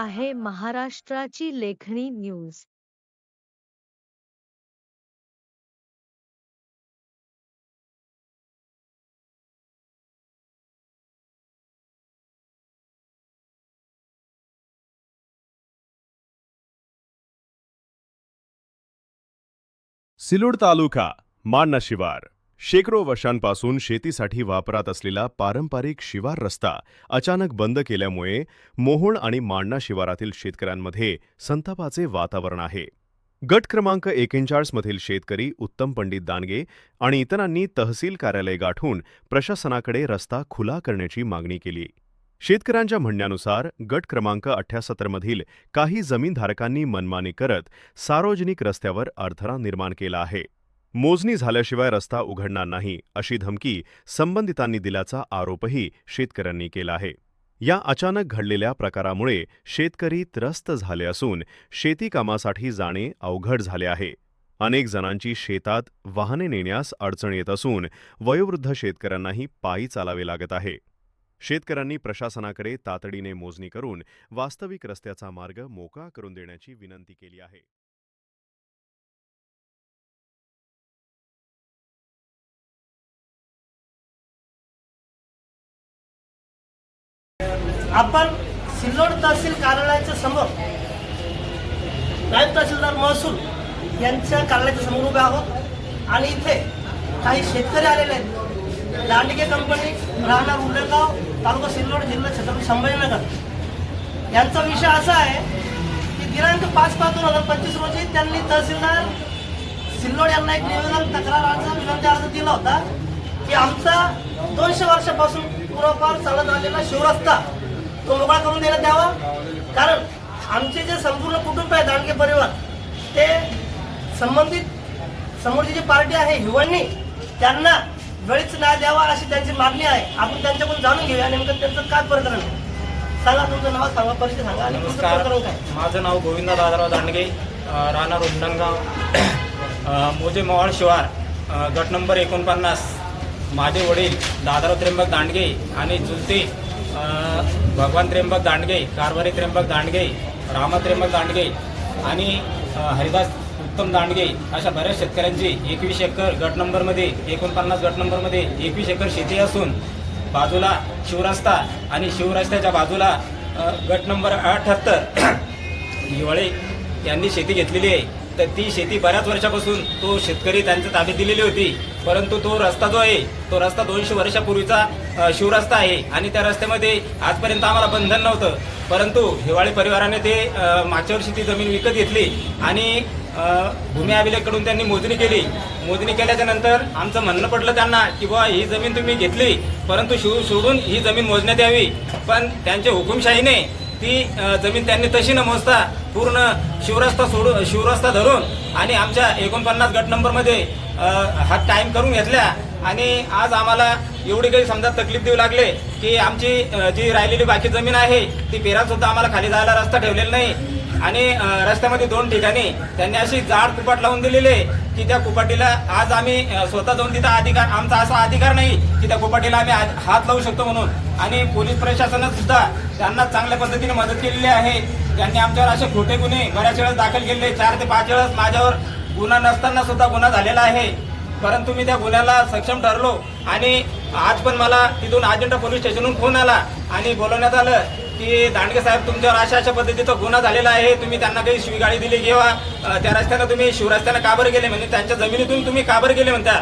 आहे महाराष्ट्राची लेखणी न्यूज़. सिलोड तालुका माणना शिवार. शेकडो वर्षांपासून शेतीसाठी वापरात असलेला पारंपरिक शिवार रस्ता अचानक बंद केल्यामुळे मोहोळ आणि मांडणा शिवारातील शेतकऱ्यांमध्ये संतापाचे वातावरण आहे. गट क्रमांक एकेचाळीसमधील शेतकरी उत्तम पंडित दानगे आणि इतरांनी तहसील कार्यालय गाठून प्रशासनाकडे रस्ता खुला करण्याची मागणी केली. शेतकऱ्यांच्या म्हणण्यानुसार गट क्रमांक अठ्यासत्तरमधील काही जमीनधारकांनी मनमानी करत सार्वजनिक रस्त्यावर अडथळा निर्माण केला आहे. मोजणी झाल्याशिवाय रस्ता उघडणार नाही अशी धमकी संबंधितांनी दिल्याचा आरोपही शेतकऱ्यांनी केला आहे. या अचानक घडलेल्या प्रकारामुळे शेतकरी त्रस्त झाले असून शेतीकामासाठी जाणे अवघड झाले आहे. अनेक जणांची शेतात वाहने नेण्यास अडचण येत असून वयोवृद्ध शेतकऱ्यांनाही पायी चालावे लागत आहे. शेतकऱ्यांनी प्रशासनाकडे तातडीने मोजणी करून वास्तविक रस्त्याचा मार्ग मोकळा करून देण्याची विनंती केली आहे. आपण सिल्लोड तहसील कार्यालयाच्या समोर नायब तहसीलदार महसूल यांच्या कार्यालयाच्या समोर उभे आहोत. आणि इथे काही शेतकरी आलेले आहेत. दांडगे कंपनी राहणार उल्लेगाव तालुका सिल्लोड जिल्हा छत्रपती संभाजीनगर. यांचा विषय असा आहे की दिनांक पाच पाच दोन हजार पंचवीस रोजी त्यांनी तहसीलदार सिल्लोड यांना एक निवेदन तक्रार अर्ज विनंती अर्ज दिला होता की आमचा दोनशे वर्षापासून पूर्वपार चालत आलेला शिवरस्ता तो मोकळा करून देण्यात यावा. कारण आमचे जे संपूर्ण कुटुंब आहे दांडगे परिवार ते संबंधित समोरची जी पार्टी आहे हिवळणी त्यांना वेळीच न्याय द्यावा अशी त्यांची मागणी आहे. आपण त्यांच्याकडून जाणून घेऊया नेमकं त्यांचं काय प्रकरण सांगा तुमचं नाव सांगा परिचय सांगा आणि तुमचं नमस्कार. प्रकरण काय? माझं नाव गोविंद दादाराव दांडगे राहणार उंडणगाव मोजे मोवाळ शिवार गट नंबर एकोणपन्नास. माझे वडील दादाराव त्र्यंबक दांडगे आणि चुलते अ, भगवान त्र्यंबक दांडगे कारभारी त्र्यंबक दांडगे रामा त्र्यंबक दांडगे आणि हरिदास उत्तम दांडगे अशा बऱ्याच शेतकऱ्यांची एकवीस एकर गट नंबरमध्ये एकोणपन्नास गट नंबरमध्ये एकवीस एकर शेती असून बाजूला शिवरस्ता आणि शिवरस्त्याच्या बाजूला गट नंबर अठ्ठ्याहत्तर हिवाळे यांनी शेती घेतलेली आहे तर ती शेती बऱ्याच वर्षापासून तो शेतकरी त्यांच्या ताब्यात दिलेली होती. परंतु तो रस्ता जो आहे तो रस्ता दोनशे वर्षापूर्वीचा शिवरस्ता आहे आणि त्या रस्त्यामध्ये आजपर्यंत आम्हाला बंधन नव्हतं. परंतु हिवाळी परिवाराने ते मागच्या वर्षी ती जमीन विकत घेतली आणि भूमी अभिलेखकडून त्यांनी मोजणी केली. मोजणी केल्याच्यानंतर आमचं म्हणणं पडलं त्यांना की बुवा ही जमीन तुम्ही घेतली परंतु शिव सोडून ही जमीन मोजण्यात यावी. पण त्यांच्या हुकुमशाहीने ती जमीन त्यांनी तशी न मोजता पूर्ण शिवरस्ता सोडून शिवरस्ता धरून आणि आमच्या एकोणपन्नास गट नंबरमध्ये हा टाईम करून घेतल्या. आणि आज आम्हाला एवढी काही समजा तकलीफ देऊ लागले की आमची जी राहिलेली बाकी जमीन आहे ती पेरातसुद्धा आम्हाला खाली जायला रस्ता ठेवलेला नाही. आणि रस्त्यामध्ये दोन ठिकाणी त्यांनी अशी जाड कुपाट लावून दिलेली आहे की त्या कुपाटीला आज आम्ही स्वतः जाऊन तिथं अधिकार आमचा असा अधिकार नाही की त्या कुपाटीला आम्ही हात लावू शकतो म्हणून. आणि पोलीस प्रशासनात सुद्धा त्यांना चांगल्या पद्धतीने मदत केलेली आहे. त्यांनी आमच्यावर असे खोटे गुन्हे बऱ्याच वेळेस दाखल केलेले चार ते पाच वेळेस माझ्यावर गुन्हा नसताना सुद्धा गुन्हा झालेला आहे. परंतु मी त्या गुन्ह्याला सक्षम ठरलो आणि आज पण मला तिथून अजिंठा पोलीस स्टेशनहून फोन आला आणि बोलवण्यात आलं की दांडगे साहेब तुमच्यावर अशा अशा पद्धतीचा गुन्हा झालेला आहे. तुम्ही त्यांना काही शिवगाळी दिली किंवा त्या रस्त्यानं तुम्ही शिवरस्त्यानं काबर गेले म्हणजे त्यांच्या जमिनीतून तुम्ही काबर गेले म्हणता.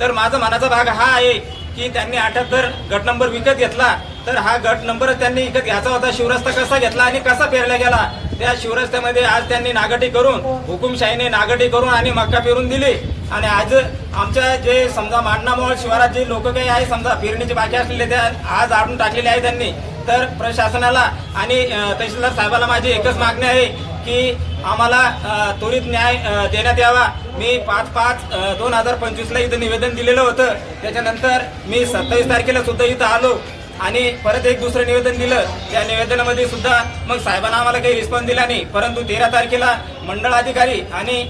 तर माझा मनाचा भाग हा आहे की त्यांनी अठ्याहत्तर गट नंबर विकत घेतला तर हा गट नंबर त्यांनी विकत घ्यायचा होता. शिवरस्ता कसा घेतला आणि कसा पेरला गेला त्या शिवरस्त्यामध्ये आज त्यांनी नागटी करून हुकुमशाहीने नागटी करून आणि मक्का पेरून दिली. आणि आज आमच्या जे समजा मांडणामोळ शिवारात जे लोक काही आहे समजा फिरणीचे बाकी असलेले त्या आज आडून टाकलेले आहे त्यांनी. तर प्रशासनाला आणि तहसीलदार साहेबाला माझी एकच मागणी आहे की आम्हाला त्वरित न्याय देण्यात यावा. मी पाच पाच दोन हजार पंचवीसला इथं निवेदन दिलेलं होतं. त्याच्यानंतर मी सत्तावीस तारखेला सुद्धा इथं आलो. आणि परत एक दुसरं निवेदन दिलं. त्या निवेदनामध्ये सुद्धा मग साहेबांना आम्हाला काही रिस्पॉन्स दिला नाही. परंतु तेरा तारखेला मंडळ अधिकारी आणि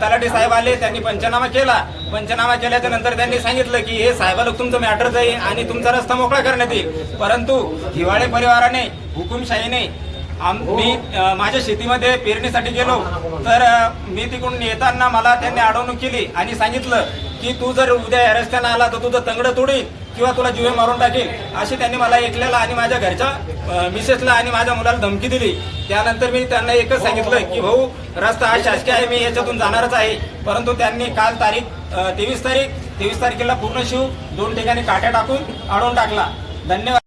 तलाठी साहेब आले. त्यांनी पंचनामा केला. पंचनामा केल्याच्यानंतर त्यांनी सांगितलं की हे साहेबाला तुमचं मॅटर जाईल आणि तुमचा रस्ता मोकळा करण्यात येईल. परंतु हिवाळे परिवाराने हुकुमशाहीने आम मी माझ्या शेतीमध्ये पेरणीसाठी गेलो. तर मी तिकडून येताना मला त्यांनी अडवणूक केली आणि सांगितलं की तू जर उद्या या रस्त्यानं आला तर तुझं तंगडं तोडीन किंवा तुला जीवे मारून टाकेल अशी त्यांनी मला ऐकलेला आणि माझ्या घरच्या मिसेसला आणि माझ्या मुलाला धमकी दिली. त्यानंतर मी त्यांना एकच सांगितलं की भाऊ रस्ता हा शासकीय आहे मी याच्यातून जाणारच आहे. परंतु त्यांनी काल तारीख तेवीस तारीख तेवीस तारखेला पूर्ण शिव दोन ठिकाणी काट्या टाकून अडवून टाकला. धन्यवाद.